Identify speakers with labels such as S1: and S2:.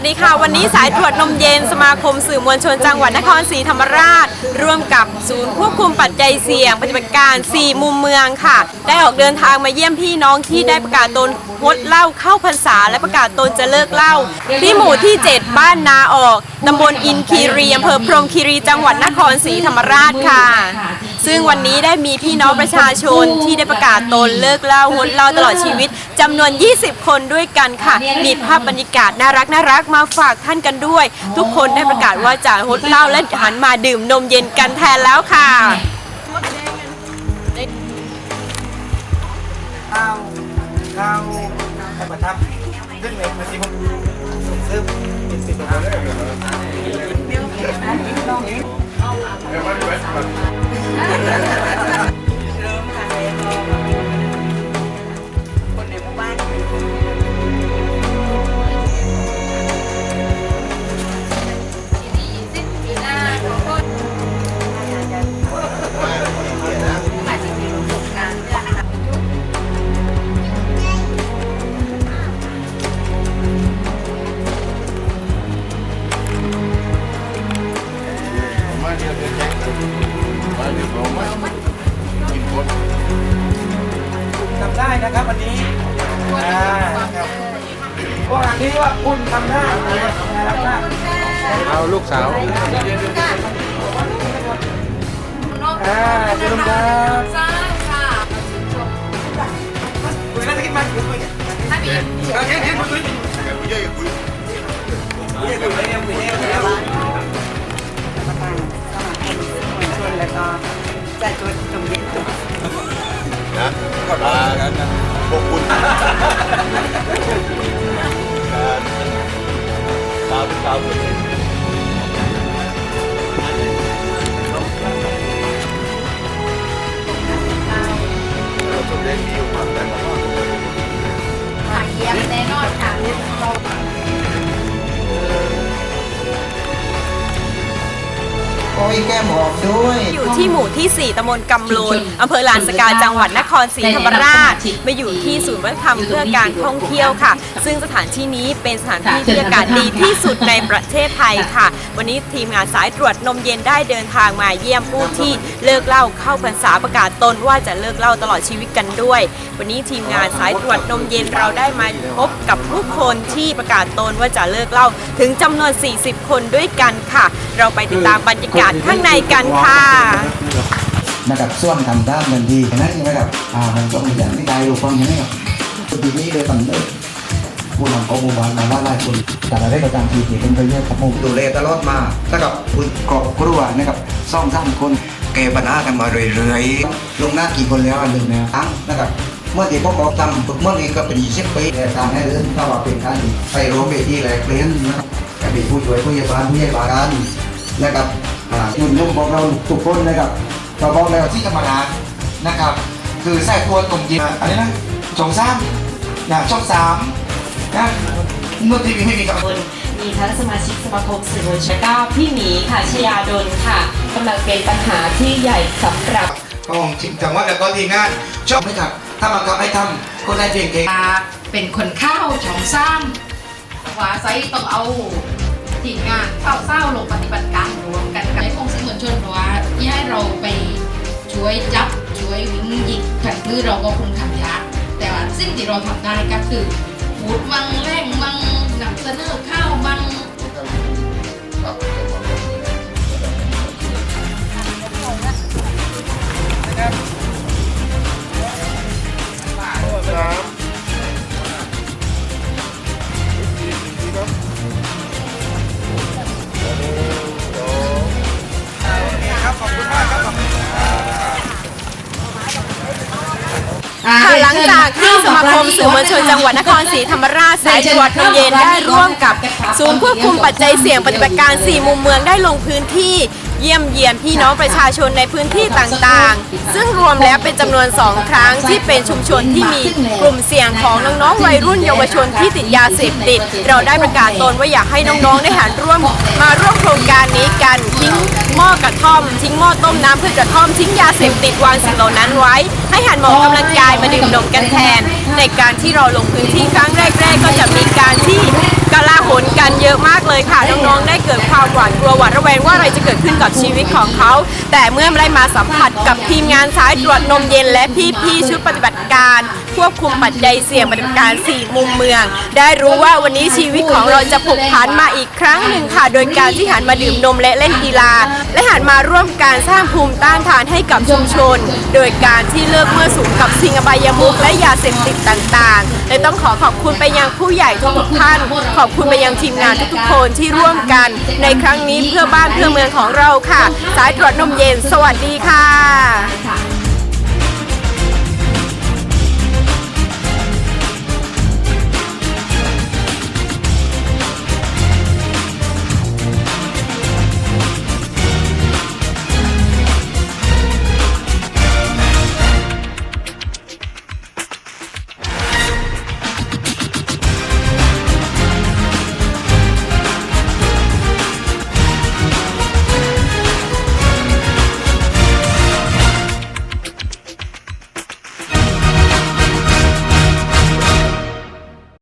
S1: วัสดีค่ะ วันนี้สายตรวจนมเย็นสมาคมสื่อมวลชนจังหวัดนครศรีธรรมราช ร่วมกับศูนย์ควบคุมปัจจัยเสี่ยง ปฏิบัติการ 4 มุมเมืองค่ะ ได้ออกเดินทางมาเยี่ยมพี่น้องที่ได้ประกาศตนงดเหล้าเข้าพรรษาและประกาศตนจะเลิกเหล้าที่หมู่ที่ 7 บ้านนาออกตำบลอินคีรีอำเภอพรมคีรีจังหวัดนครศรีธรรมราชค่ะ ซึ่งวันนี้ได้มีพี่น้องประชาชนที่ได้ประกาศตนเลิกเหล้างดเหล้าตลอดชีวิตจำนวน 20 คนด้วยกันค่ะมีภาพบรรยากาศน่ารักน่ารักมาฝากท่านกันด้วย ทุกคนได้ประกาศว่าจะงดเหล้าและหันมาดื่มนมเย็นกันแทนแล้วค่ะ
S2: ข้าวข้าวใครมาทำซึ่งในมันที่ผมซึ่งเป็นสิ่งที่ นนี้ว่าคุณทำได้นะครับมาก
S3: เอาลูกสาว
S2: อ่าเชิญครับคุยแล้วจะกินมาคุยคุยกันเอาเย็นเย็นคุยคุยคุยเย็นคุยคุยเย็นคุยเย็นคุยเย็นคุยเย็น
S3: นะก็ลากันนะ สา
S4: โอ้ยแก้มออกด้วย
S1: อยู่ที่หมู่ที่ 4ตำบลกำโลนอำเภอลานสกาจังหวัดนครศรีธรรมราช มาอยู่ที่ศูนย์วัฒนธรรมเพื่อการท่องเที่ยวค่ะ ซึ่งสถานที่นี้เป็นสถานที่ที่อากาศดีที่สุดในประเทศไทยค่ะ วันนี้ทีมงานสายตรวจนมเย็นได้เดินทางมาเยี่ยมผู้ที่เลิกเหล้าเข้าพรรษาประกาศตนว่าจะเลิกเหล้าตลอดชีวิตกันด้วย วันนี้ทีมงานสายตรวจนมเย็นเราได้มาพบกับผู้คนที่ประกาศตนว่าจะเลิกเหล้าถึงจำนวน 40 คนด้วยกันค่ะ เราไปติดตามบรรยากาศข้างในกันค่ะ
S4: นะครับส่วนทำด้านเงินดีนั้นนะครับอ่ามันก็มีอย่างที่ได้รู้ฟังอย่างนี้ครับทีนี้โดยกำเนิดผู้นำข้อมูลมาว่าหลายคนแต่ละได้ประจำทีที่เป็นไปเยอะครับผมดูแลตลอดมาแล้วกับคุณครอบครัวนะครับซ่องสร้างคนแก้ปัญหากันมาเรื่อยๆลงหน้ากี่คนแล้วอันหนึ่งนะครับนะครับเมื่อที่ผมบอกทำเมื่อนี้ก็เป็น20ปีแต่การให้เรื่องถ้าว่าเป็นการไปร่วมเวทีแลกเปลี่ยนนะครับกับเป็นผู้ช่วยผู้ใหญ่บ้านผู้ใหญ่บ้านนะครับ อ่ายุ่นยุ่งบอกเราทุกคนนะครับเราบอกแล้วที่ธรรมดานะครับ คือใส่ตัวตรงยิงอะไรนะช่องสามนะช่องสามนะเมื่อทีวีไม่มีกับ
S5: มีทั้งสมาชิกสมาคมสื่อมวลชนก็พี่หมีค่ะชยาดลค่ะกำลังเป็นปัญหาที่ใหญ่สำหรับ
S4: ของจิงจังหวัดแล้วก็ทีมงานชอบไหมครับ ถ้ามันทำให้ทำคนได้เพียงเก่ง
S6: เป็นคนเข้าช่องซ้ำว่าไซต้องเอา ทีมงานเฝ้าเศร้าลงปฏิบัติการรวมกันกับในคงสื่อมวลชนเพราะว่าที่ให้เราไปช่วยจับช่วยวิ่งหยิกขันพือเราก็คงทำยากแต่ว่าสิ่งที่เราทำได้ก็คือพูดมังแรงมังนำเสนอข้าวมัง
S2: ครับ ค่ะ
S1: หลังจากที่สมาคมสื่อมวลชนจังหวัดนครศรีธรรมราชสายตรวจนมเย็นได้ร่วมกับ ศูนย์ควบคุมปัจจัยเสี่ยงปฏิบัติการ 4 มุมเมืองได้ลงพื้นที่ เยี่ยมเยียนพี่น้องประชาชนในพื้นที่ต่างๆ ซึ่งรวมแล้วเป็นจำนวน2ครั้งที่เป็นชุมชนที่มีกลุ่มเสี่ยงของน้องๆวัยรุ่นเยาวชนที่ติดยาเสพติด เราได้ประกาศตนว่าอยากให้น้องๆได้หันร่วม มาร่วมโครงการนี้กันทิ้งหม้อกระท่อม ทิ้งหม้อต้มน้ำพืชกระท่อมทิ้งยาเสพติดวางสิ่งเหล่านั้นไว้ ให้หันมออกกำลังกายมาดื่มนมกันแทน ในการที่เราลงพื้นที่ครั้งแรก ๆ ก็จะมีการที่กลาหนกันเยยอะมากเลยค่ะน้องๆได้เกิดความหวาดกลัวหวาดระแวงว่าอะไรจะเกิดขึ้นกับชีวิตของเขา แต่เมื่อได้มาสัมผัสกับทีมงานสายตรวจนมเย็นและพี่ๆชุดปฏิบัติการ ควบคุมปัจจัยเสี่ยงปฏิบัติการ 4 มุมเมือง ได้รู้ว่าวันนี้ชีวิตของเราจะผกผันมาอีกครั้งหนึ่งค่ะ โดยการที่หันมาดื่มนมและเล่นกีฬา และหันมาร่วมการสร้างภูมิต้านทานให้กับชุมชน โดยการที่เลิกเมื่อสูงกับสิ่งอบายมุขและยาเสพติดต่างๆและต้องขอขอบคุณไปยังผู้ใหญ่ทุกท่าน ขอบคุณไปยังทีมงานทุกๆคนที่ร่วมกัน ในครั้งนี้เพื่อบ้านเพื่อเมืองของเราค่ะ สายตรวจนมเย็น สวัสดีค่ะ